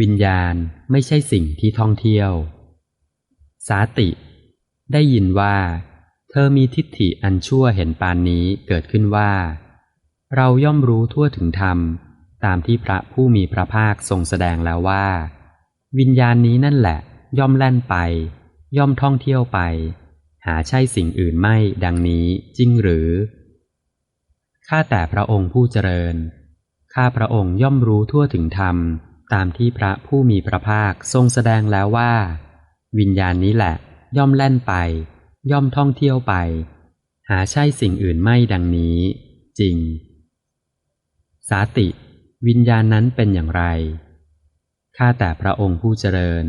วิญญาณไม่ใช่สิ่งที่ท่องเที่ยว สาติ ได้ยินว่า เธอมีทิฏฐิอันชั่วเห็นปานนี้เกิดขึ้นว่า เราย่อมรู้ทั่วถึงธรรม ตามที่พระผู้มีพระภาคทรงแสดงแล้วว่า วิญญาณนี้นั่นแหละ ย่อมแล่นไป ย่อมท่องเที่ยวไป หาใช่สิ่งอื่นไม่ดังนี้จริงหรือ ข้าแต่พระองค์ผู้เจริญ ข้าพระองค์ย่อมรู้ทั่วถึงธรรม ตามที่พระผู้มีพระภาคทรงแสดงแล้วว่า วิญญาณนี้แหละ ย่อมแล่นไป ย่อมท่องเที่ยวไป หาใช่สิ่งอื่นไม่ดังนี้ จริง สาติ วิญญาณนั้นเป็นอย่างไรข้าแต่พระองค์ผู้เจริญ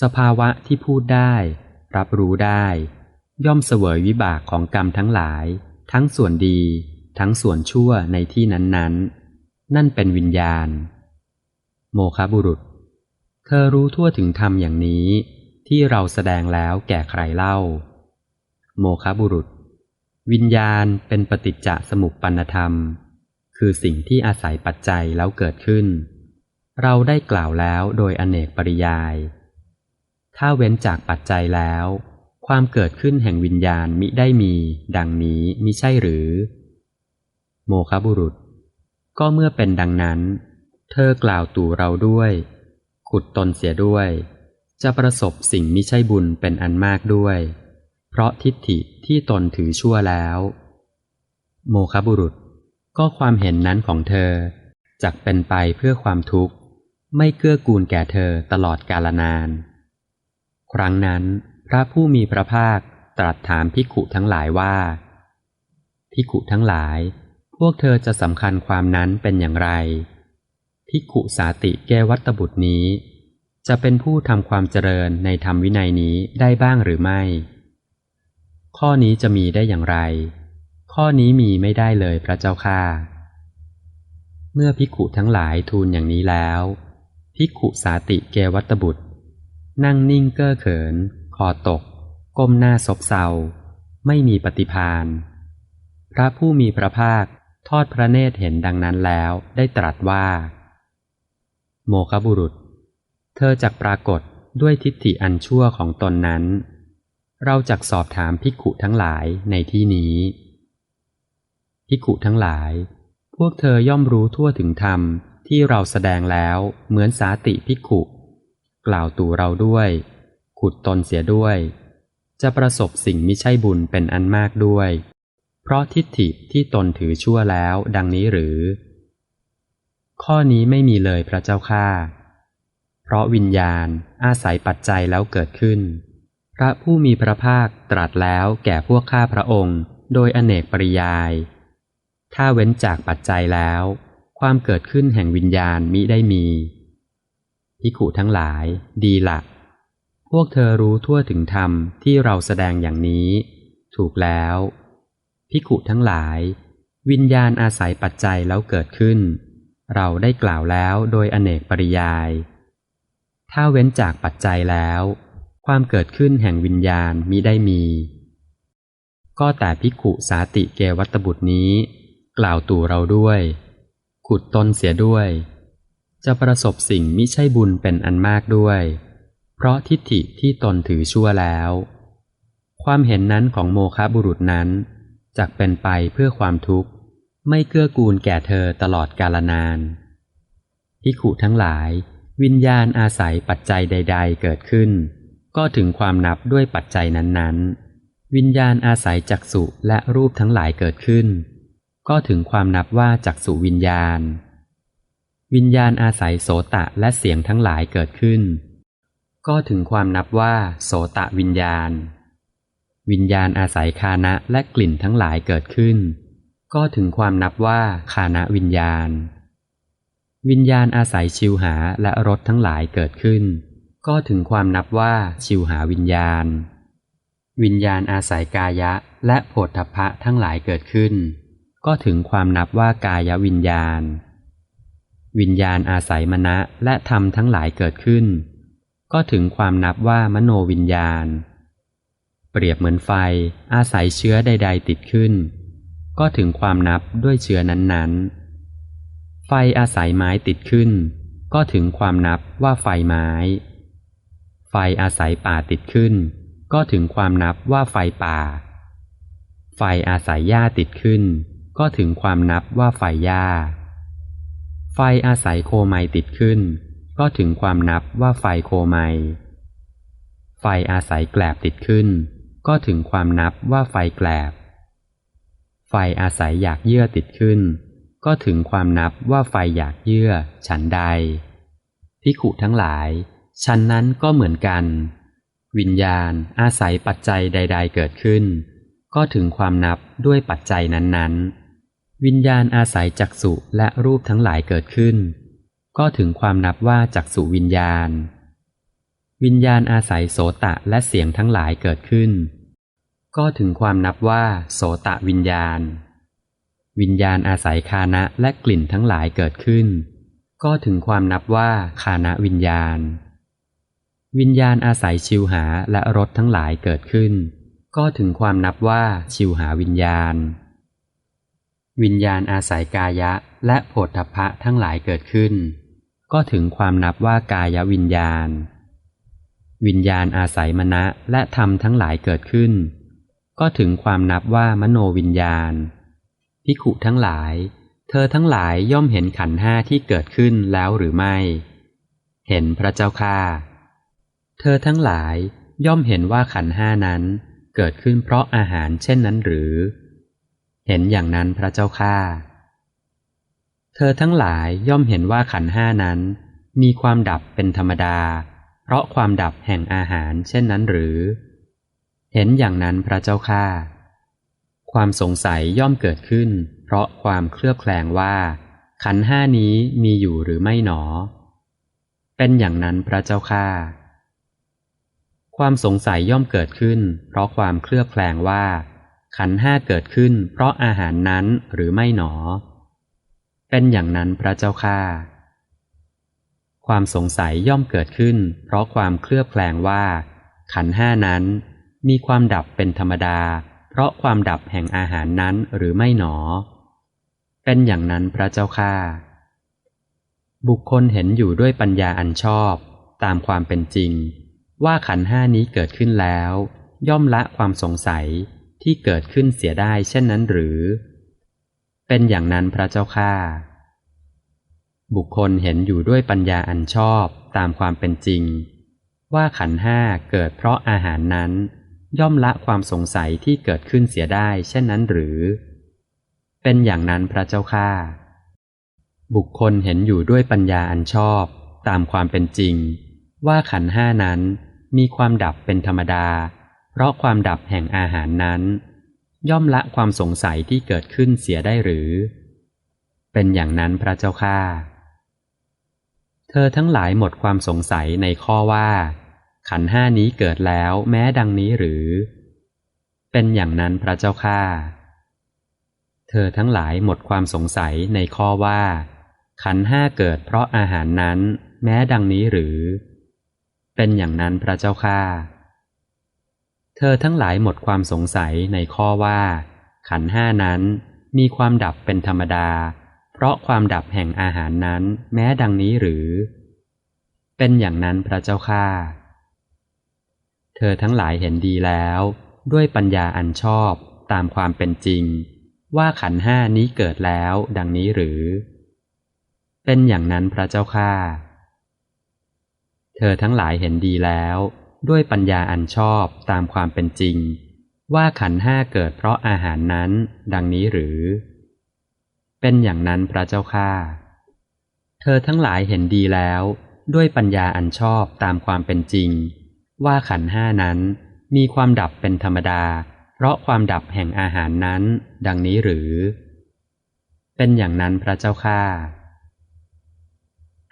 สภาวะที่พูดได้ รับรู้ได้ ย่อมเสวยวิบากของกรรมทั้งหลาย ทั้งส่วนดี ทั้งส่วนชั่วในที่นั้นๆนั่นเป็นวิญญาณ โมคบุรุษ เธอรู้ทั่วถึงธรรมอย่างนี้ ที่เราแสดงแล้วแก่ใครเล่า โมคบุรุษ วิญญาณเป็นปฏิจจสมุปปนธรรม คือสิ่งที่อาศัยปัจจัยแล้วเกิดขึ้น เราได้กล่าวแล้วโดยอเนกปริยาย ถ้าเว้นจากปัจจัยแล้ว ความเกิดขึ้นแห่งวิญญาณมิได้มี ดังนี้มิใช่หรือ โมคบุรุษ ก็เมื่อเป็นดังนั้น เธอกล่าวตู่เราด้วย ขุดตนเสียด้วย จะประสบสิ่งมิใช่บุญเป็นอันมากด้วย เพราะทิฏฐิที่ตนถือชั่วแล้ว โมคบุรุษก็ความเห็นนั้นของเธอจักเป็นไปเพื่อความทุกข์ ไม่เกื้อกูลแก่เธอตลอดกาลนาน ครั้งนั้นพระผู้มีพระภาคตรัสถามพิขุทั้งหลายว่า พิขุทั้งหลาย พวกเธอจะสำคัญความนั้นเป็นอย่างไร พิขุสาติแกวัตบุตรนี้ จะเป็นผู้ทำความเจริญในธรรมวินัยนี้ได้บ้างหรือไม่ ข้อนี้จะมีได้อย่างไร ข้อนี้มีไม่ได้เลยพระเจ้าค่าเมื่อพิขุทั้งหลายทูลอย่างนี้แล้วพิขุสาติเกวัตบุตร นั่งนิ่งเก้อเขิน คอตก ก้มหน้าซบเซา ไม่มีปฏิพานพระผู้มีพระภาคทอดพระเนตรเห็นดังนั้นแล้วได้ตรัสว่า โมคบุรุษ เธอจักปรากฏด้วยทิฏฐิอันชั่วของตนนั้น เราจักสอบถามพิขุทั้งหลายในที่นี้ พิขุทั้งหลาย พวกเธอย่อมรู้ทั่วถึงธรรมที่เราแสดงแล้วเหมือนสาติพิกขุ กล่าวตู่เราด้วย ขุดตนเสียด้วย จะประสบสิ่งมิใช่บุญเป็นอันมากด้วย เพราะทิฏฐิที่ตนถือชั่วแล้วดังนี้หรือ ข้อนี้ไม่มีเลยพระเจ้าข้าเพราะวิญญาณอาศัยปัจจัยแล้วเกิดขึ้น พระผู้มีพระภาคตรัสแล้วแก่พวกข้าพระองค์ โดยอเนกปริยาย ถ้าเว้นจากปัจจัยแล้ว ความเกิดขึ้นแห่งวิญญาณมิได้มีพิขุทั้งหลาย ดีละพวกเธอรู้ทั่วถึงธรรมที่เราแสดงอย่างนี้ ถูกแล้วพิขุทั้งหลาย วิญญาณอาศัยปัจจัยแล้วเกิดขึ้น เราได้กล่าวแล้วโดยอเนกปริยาย ถ้าเว้นจากปัจจัยแล้ว ความเกิดขึ้นแห่งวิญญาณมิได้มี ก็แต่พิขุสาติเกวัตบุตรนี้ กล่าวตู่เราด้วย ขุดตนเสียด้วย จะประสบสิ่งมิใช่บุญเป็นอันมากด้วย เพราะทิฏฐิที่ตนถือชั่วแล้ว ความเห็นนั้นของโมคะบุรุษนั้น จักเป็นไปเพื่อความทุกข์ ไม่เกื้อกูลแก่เธอตลอดกาลนานพิขุทั้งหลาย วิญญาณอาศัยปัจจัยใด ๆ เกิดขึ้น ก็ถึงความนับด้วยปัจจัยนั้นๆ วิญญาณอาศัยจักสุและรูปทั้งหลายเกิดขึ้น ก็ถึงความนับว่าจักสุวิญญาณ วิญญาณอาศัยโสตะและเสียงทั้งหลายเกิดขึ้น ก็ถึงความนับว่าโสตะวิญญาณ วิญญาณอาศัยคานะและกลิ่นทั้งหลายเกิดขึ้น ก็ถึงความนับว่าคานะวิญญาณ วิญญาณอาศัยชิวหาและรสทั้งหลายเกิดขึ้น ก็ถึงความนับว่าชิวหาวิญญาณ วิญญาณอาศัยกายะและโผฏฐัพะทั้งหลายเกิดขึ้น ก็ถึงความนับว่ากายวิญญาณ วิญญาณอาศัยมณะและธรรมทั้งหลายเกิดขึ้น ก็ถึงความนับว่ามโนวิญญาณ เปรียบเหมือนไฟอาศัยเชื้อใด ๆ ติดขึ้น ก็ถึงความนับด้วยเชื้อนั้นๆ ไฟอาศัยไม้ติดขึ้น ก็ถึงความนับว่าไฟไม้ ไฟอาศัยป่าติดขึ้น ก็ถึงความนับว่าไฟป่า ไฟอาศัยหญ้าติดขึ้น ก็ถึงความนับว่าไฟหญ้า ไฟอาศัยโคไมติดขึ้น ก็ถึงความนับว่าไฟโคไม ไฟอาศัยแกลบติดขึ้น ก็ถึงความนับว่าไฟแกลบ ไฟอาศัยอยากเยื่อติดขึ้น ก็ถึงความนับว่าไฟอยากเยื่อฉันใดพิขุทั้งหลายฉันนั้นก็เหมือนกัน วิญญาณอาศัยปัจจัยใด ๆ เกิดขึ้น ก็ถึงความนับด้วยปัจจัยนั้นๆ วิญญาณอาศัยจักสุและรูปทั้งหลายเกิดขึ้น ก็ถึงความนับว่าจักสุวิญญาณ วิญญาณอาศัยโสตะและเสียงทั้งหลายเกิดขึ้น ก็ถึงความนับว่า โสตะวิญญาณ วิญญาณอาศัยคานะและกลิ่นทั้งหลายเกิดขึ้น ก็ถึงความนับว่าคานะวิญญาณ วิญญาณอาศัยชิวหาและรสทั้งหลายเกิดขึ้น ก็ถึงความนับว่าชิวหาวิญญาณ วิญญาณอาศัยกายะและโผฏฐพะทั้งหลายเกิดขึ้น ก็ถึงความนับว่ากายวิญญาณ วิญญาณอาศัยมณะและธรรมทั้งหลายเกิดขึ้น ก็ถึงความนับว่ามโนวิญญาณพิขุทั้งหลาย เธอทั้งหลายย่อมเห็นขันห้าที่เกิดขึ้นแล้วหรือไม่ เห็นพระเจ้าค่าเธอทั้งหลายย่อมเห็นว่าขันห้านั้นเกิดขึ้นเพราะอาหารเช่นนั้นหรือ เห็นอย่างนั้นพระเจ้าค่าเธอทั้งหลายย่อมเห็นว่าขันห้านั้น มีความดับเป็นธรรมดา เพราะความดับแห่งอาหารเช่นนั้นหรือ เห็นอย่างนั้นพระเจ้าค่าความสงสัยย่อมเกิดขึ้น เพราะความเคลือบแคลงว่า ขันห้านี้มีอยู่หรือไม่หนอ เป็นอย่างนั้นพระเจ้าค่าความสงสัยย่อมเกิดขึ้น เพราะความเคลือบแคลงว่า ขันห้าเกิดขึ้น เพราะอาหารนั้นหรือไม่หนอ เป็นอย่างนั้นพระเจ้าค่าความสงสัยย่อมเกิดขึ้น เพราะความเคลือบแคลงว่า ขันห้านั้น มีความดับเป็นธรรมดา เพราะความดับแห่งอาหารนั้นหรือไม่หนอ เป็นอย่างนั้นพระเจ้าค่าบุคคลเห็นอยู่ด้วยปัญญาอันชอบ ตามความเป็นจริง ว่าขันห้านี้เกิดขึ้นแล้ว ย่อมละความสงสัยที่เกิดขึ้นเสียได้เช่นนั้นหรือ เป็นอย่างนั้นพระเจ้าค่าบุคคลเห็นอยู่ด้วยปัญญาอันชอบตามความเป็นจริง ว่าขันห้าเกิดเพราะอาหารนั้น ย่อมละความสงสัยที่เกิดขึ้นเสียได้เช่นนั้นหรือ เป็นอย่างนั้นพระเจ้าค่าบุคคลเห็นอยู่ด้วยปัญญาอันชอบ ตามความเป็นจริง ว่าขันห้านั้นมีความดับเป็นธรรมดา เพราะความดับแห่งอาหารนั้น ย่อมละความสงสัยที่เกิดขึ้นเสียได้หรือ เป็นอย่างนั้นพระเจ้าค่าเธอทั้งหลายหมดความสงสัยในข้อว่า ขันห้านี้เกิดแล้วแม้ดังนี้หรือ เป็นอย่างนั้นพระเจ้าค่าเธอทั้งหลายหมดความสงสัยในข้อว่า ขันห้าเกิดเพราะอาหารนั้นแม้ดังนี้หรือ เป็นอย่างนั้นพระเจ้าค่าเธอทั้งหลายหมดความสงสัยในข้อว่า ขันห้านั้นมีความดับเป็นธรรมดา เพราะความดับแห่งอาหารนั้นแม้ดังนี้หรือ เป็นอย่างนั้นพระเจ้าค่า เธอทั้งหลายเห็นดีแล้ว ด้วยปัญญาอันชอบตามความเป็นจริง ว่าขันห้านี้เกิดแล้วดังนี้หรือ เป็นอย่างนั้นพระเจ้าค่าเธอทั้งหลายเห็นดีแล้ว ด้วยปัญญาอันชอบตามความเป็นจริง ว่าขันห้าเกิดเพราะอาหารนั้น ดังนี้หรือ เป็นอย่างนั้นพระเจ้าค่าเธอทั้งหลายเห็นดีแล้ว ด้วยปัญญาอันชอบตามความเป็นจริง ว่าขันห้านั้น มีความดับเป็นธรรมดา เพราะความดับแห่งอาหารนั้น ดังนี้หรือ เป็นอย่างนั้นพระเจ้าค่า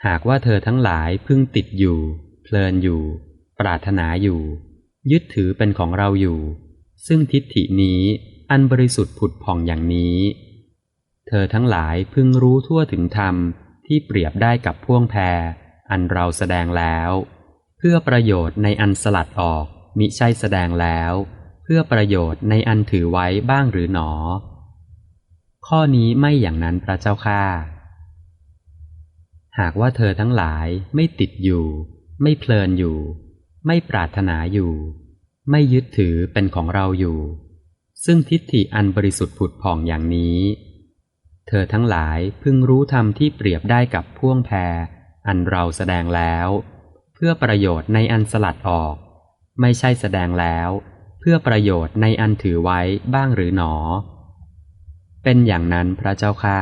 หากว่าเธอทั้งหลายพึ่งติดอยู่ เพลินอยู่ ปรารถนาอยู่ ยึดถือเป็นของเราอยู่ ซึ่งทิฏฐินี้อันบริสุทธิ์ผุดผ่องอย่างนี้ เธอทั้งหลายพึงรู้ทั่วถึงธรรมที่เปรียบได้กับพ่วงแพรอันเราแสดงแล้ว เพื่อประโยชน์ในอันสลัดออก มิใช่แสดงแล้ว เพื่อประโยชน์ในอันถือไว้บ้างหรือหนอ ข้อนี้ไม่อย่างนั้นพระเจ้าค่าหากว่าเธอทั้งหลายไม่ติดอยู่ ไม่เพลินอยู่ ไม่ปรารถนาอยู่ ไม่ยึดถือเป็นของเราอยู่ ซึ่งทิฏฐิอันบริสุทธิ์ผุดผ่องอย่างนี้ เธอทั้งหลายพึงรู้ธรรมที่เปรียบได้กับพ่วงแพรอันเราแสดงแล้ว เพื่อประโยชน์ในอันสลัดออก ไม่ใช่แสดงแล้ว เพื่อประโยชน์ในอันถือไว้บ้างหรือหนอ เป็นอย่างนั้นพระเจ้าค่า